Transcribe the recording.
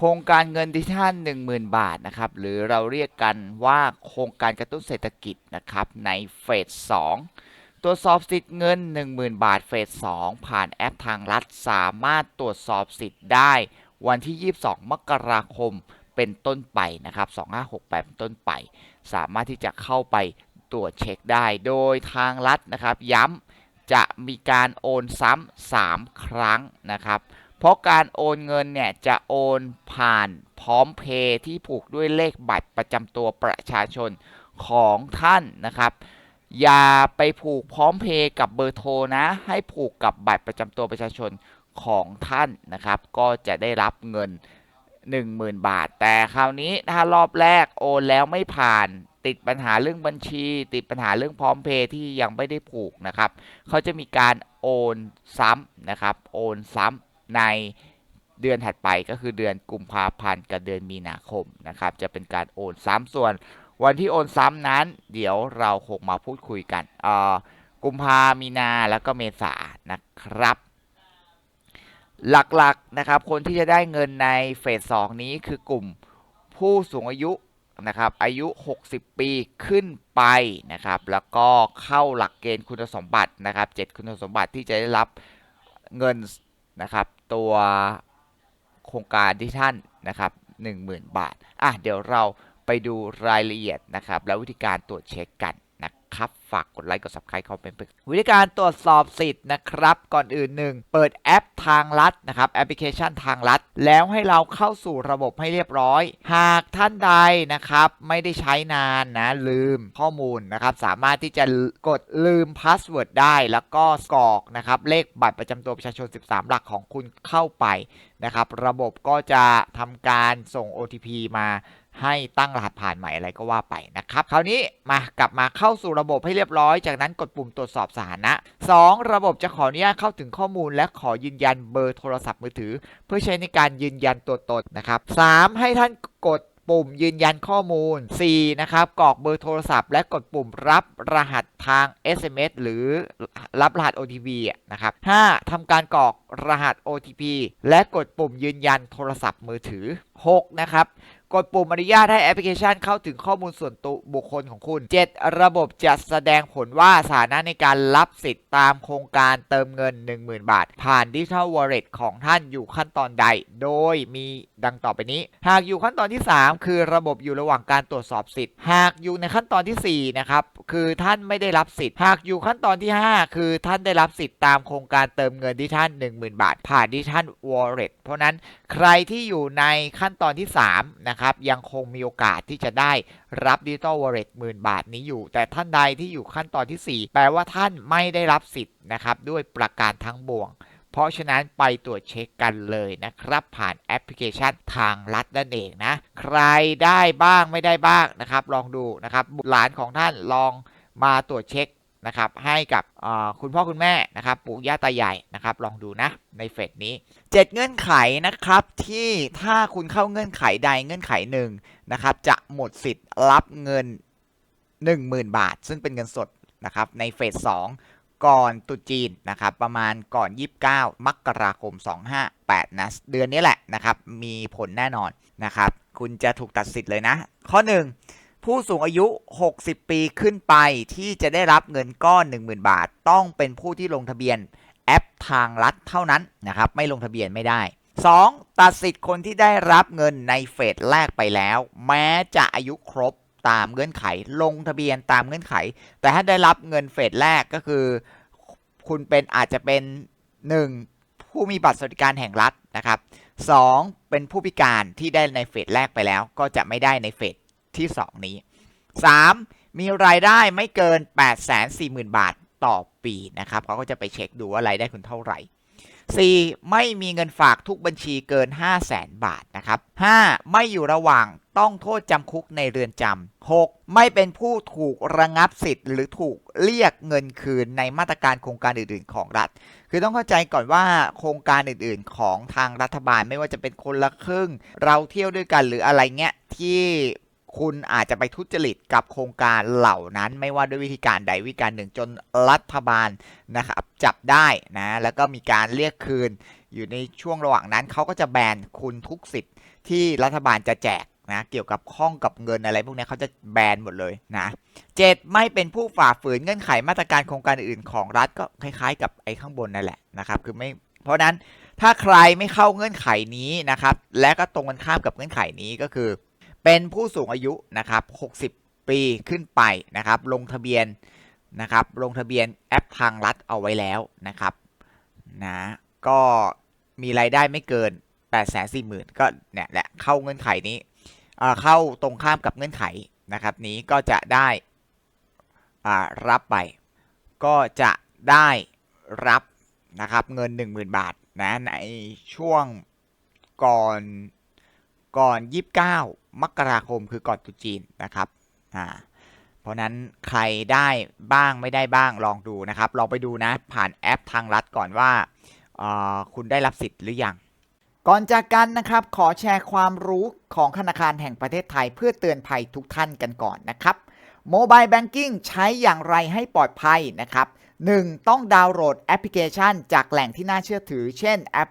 โครงการเงินดิจิทัล10,000 บาทนะครับหรือเราเรียกกันว่าโครงการกระตุ้นเศรษฐกิจนะครับในเฟส2ตรวจสอบสิทธิ์เงิน 10,000 บาทเฟส2ผ่านแอปทางรัฐสามารถตรวจสอบสิทธิ์ได้ วันที่ 22 มกราคมเป็นต้นไปนะครับ2568เป็นต้นไป สามารถที่จะเข้าไปตรวจเช็คได้ โดยทางรัฐนะครับย้ำจะมีการโอนซ้ำ3ครั้งนะครับ เพราะการโอนเงินเนี่ยจะโอนผ่านพร้อมเพย์ที่ผูกด้วยเลขบัตรประจำตัวประชาชนของท่านนะครับ อย่าไปผูกพร้อมเพย์กับเบอร์โทรนะ ให้ผูกกับบัตรประจำตัวประชาชนของท่านนะครับ ก็จะได้รับเงิน 10,000 บาท แต่คราวนี้ถ้ารอบแรกโอนแล้วไม่ผ่านติดปัญหาเรื่องบัญชี ติดปัญหาเรื่องพร้อมเพย์ที่ยังไม่ได้ผูกนะครับ เขาจะมีการโอนซ้ำนะครับ โอนซ้ำ ในเดือนถัดไปก็คือเดือนกุมภาพันธ์กับเดือนมีนาคมนะครับ จะเป็นการโอนซ้ำส่วนวันที่โอนซ้ำนั้น เดี๋ยวเราคงมาพูดคุยกันเออกุมภามีนาแล้วก็เมษานะครับ หลักๆนะครับ คนที่จะได้เงินในเฟส 2 นี้คือกลุ่มผู้สูงอายุนะครับ อายุ 60 ปีขึ้นไปนะครับ แล้วก็เข้าหลักเกณฑ์คุณสมบัตินะครับ 7 คุณสมบัติที่จะได้รับเงินนะครับ ตัวโครงการที่ท่านนะครับ10,000 บาท อะเดี๋ยวเราไปดูรายละเอียดนะครับ และวิธีการตรวจเช็คกัน นะครับ ฝากกดไลค์กด subscribe คอมเมนต์วิธีการตรวจสอบสิทธิ์นะครับ ก่อนอื่นหนึ่งเปิดแอปทางลัดนะครับแอปพลิเคชันทางลัด แล้วให้เราเข้าสู่ระบบให้เรียบร้อย หากท่านใดนะครับไม่ได้ใช้นานนะลืมข้อมูลนะครับสามารถที่จะกดลืมพาสเวิร์ดได้ แล้วก็กรอกนะครับเลขบัตรประจำตัวประชาชน 13 หลักของคุณเข้าไปนะครับระบบก็จะทำการส่ง OTP มา ให้ตั้งรหัสผ่านใหม่อะไรก็ว่าไปนะครับ คราวนี้มากลับมาเข้าสู่ระบบให้เรียบร้อย จากนั้นกดปุ่มตรวจสอบสถานะ 2. ระบบจะขออนุญาตเข้าถึงข้อมูล และขอยืนยันเบอร์โทรศัพท์มือถือ เพื่อใช้ในการยืนยันตัวตนนะครับ 3. ให้ท่านกดปุ่มยืนยันข้อมูล 4. นะครับกรอกเบอร์โทรศัพท์ และกดปุ่มรับรหัสทาง SMS หรือรับรหัส OTP นะครับ 5. ทำการกรอกรหัส OTP และกดปุ่มยืนยันโทรศัพท์มือถือ 6. นะครับ กดปุ่มอนุญาตให้แอปพลิเคชันเข้าถึงข้อมูลส่วนตัวบุคคลของคุณ 7. ระบบจะแสดงผลว่าสถานะในการรับสิทธิ์ตามโครงการเติมเงิน 10,000 บาท ผ่าน Digital Wallet ของท่านอยู่ขั้นตอนใด โดยมีดังต่อไปนี้ หากอยู่ขั้นตอนที่ 3 คือระบบอยู่ระหว่างการตรวจสอบสิทธิ์ หากอยู่ในขั้นตอนทีสี่4 นะครับ คือท่านไม่ได้รับสิทธิ์ หากอยู่ขั้นตอนที่ 5 คือท่านได้รับสิทธิ์ตามโครงการเติมเงินดิจิทัล10,000 บาท ผ่าน Digital Wallet เพราะนั้นใครที่อยู่ในขั้นตอนที่ 3 นะครับครับ ยังคงมีโอกาสที่จะได้รับ Digital Wallet หมื่นบาทนี้อยู่ แต่ท่านใดที่อยู่ขั้นตอนที่ 4 แปลว่าท่านไม่ได้รับสิทธิ์นะครับ ด้วยประการทั้งปวง เพราะฉะนั้นไปตรวจเช็คกันเลยนะครับ ผ่านแอปพลิเคชันทางลัดนั่นเองนะ ใครได้บ้างไม่ได้บ้างนะครับ ลองดูนะครับบุตรหลานของท่านลองมาตรวจเช็ค นะครับให้กับคุณพ่อคุณแม่นะครับปู่ย่าตายายนะครับลองดูนะในเฟสนี้ 7 เงื่อนไขนะครับที่ถ้าคุณเข้าเงื่อนไขใดเงื่อนไขหนึ่งนะครับจะหมดสิทธิ์รับเงิน 10,000 บาท ซึ่งเป็นเงินสดนะครับในเฟส2ก่อนตุจีนนะครับประมาณก่อน 29 มกราคม 258นะเดือนนี้แหละนะครับมีผลแน่นอนนะครับคุณจะถูกตัดสิทธิ์เลยนะ ข้อ 1 ผู้สูงอายุ 60 ปีขึ้นไปที่จะได้รับเงินก้อน 10,000 บาท ต้องเป็นผู้ที่ลงทะเบียนแอปทางรัฐเท่านั้นนะครับ ไม่ลงทะเบียนไม่ได้ 2. ตัดสิทธิ์คนที่ได้รับเงินในเฟสแรกไปแล้ว แม้จะอายุครบตามเงื่อนไข ลงทะเบียนตามเงื่อนไข แต่ถ้าได้รับเงินเฟสแรกก็คือ คุณเป็นอาจจะเป็น 1. ผู้มีบัตรสวัสดิการแห่งรัฐนะครับ 2. เป็นผู้พิการที่ได้ในเฟสแรกไปแล้ว ก็จะไม่ได้ในเฟส ที่ 2 นี้ 3. มีรายได้ไม่เกิน 840,000 บาทต่อปีนะครับเขาก็จะไปเช็คดูว่ารายได้คุณเท่าไหร่ 4. ไม่มีเงินฝากทุกบัญชีเกิน 5 0 0แสนบาทนะครับ 5. ไม่อยู่ระหว่างต้องโทษจำคุกในเรือนจำ 6. ไม่เป็นผู้ถูกระงับสิทธิ์ หรือถูกเรียกเงินคืนในมาตรการโครงการอื่นๆ ของรัฐ คือต้องเข้าใจก่อนว่าโครงการอื่นๆ ของทางรัฐบาลไม่ว่าจะเป็นคนละครึ่ง เราเที่ยวด้วยกันหรืออะไรเงี้ยที่ คุณอาจจะไปทุจริตกับโครงการเหล่านั้น ไม่ว่าด้วยวิธีการใดวิธีการหนึ่งจนรัฐบาลนะครับจับได้นะแล้วก็มีการเรียกคืน อยู่ในช่วงระหว่างนั้นเขาก็จะแบนคุณทุกสิทธิ์ที่รัฐบาลจะแจกนะเกี่ยวกับข้องกับเงินอะไรพวกนี้เขาจะแบนหมดเลยนะเจ็ดไม่เป็นผู้ฝ่าฝืนเงื่อนไขมาตรการโครงการอื่นของรัฐก็คล้ายๆ กับไอ้ข้างบนนั่นแหละนะครับคือไม่เพราะฉะนั้นถ้าใครไม่เข้าเงื่อนไขนี้นะครับและก็ตรงกันข้ามกับเงื่อนไขนี้ก็คือ เป็นผู้สูงอายุนะครับ 60 ปีขึ้นไปนะครับ ลงทะเบียนนะครับ ลงทะเบียนแอปทางรัฐเอาไว้แล้วนะครับนะก็มีรายได้ไม่เกิน 8 4 0 0 0 0 ก็เนี่ยแหละเข้าเงื่อนไขนี้เข้าตรงข้ามกับเงื่อนไขนะครับ นี้ก็จะได้อ่ารับไป ก็จะได้รับนะครับเงิน 10,000 บาทนะในช่วงก่อนก่อน 29 มกราคมคือก่อนตุจีนนะครับอ่าเพราะนั้นใครได้บ้างไม่ได้บ้างลองดูนะครับลองไปดูนะผ่านแอปทางรัฐก่อนว่าคุณได้รับสิทธิ์หรือยังก่อนจากกันนะครับขอแชร์ความรู้ของธนาคารแห่งประเทศไทยเพื่อเตือนภัยทุกท่านกันก่อนนะครับโมบายแบงกิ้งใช้อย่างไรให้ปลอดภัยนะครับ 1. ต้องดาวน์โหลดแอปพลิเคชัน จากแหล่งที่น่าเชื่อถือ เช่นแอป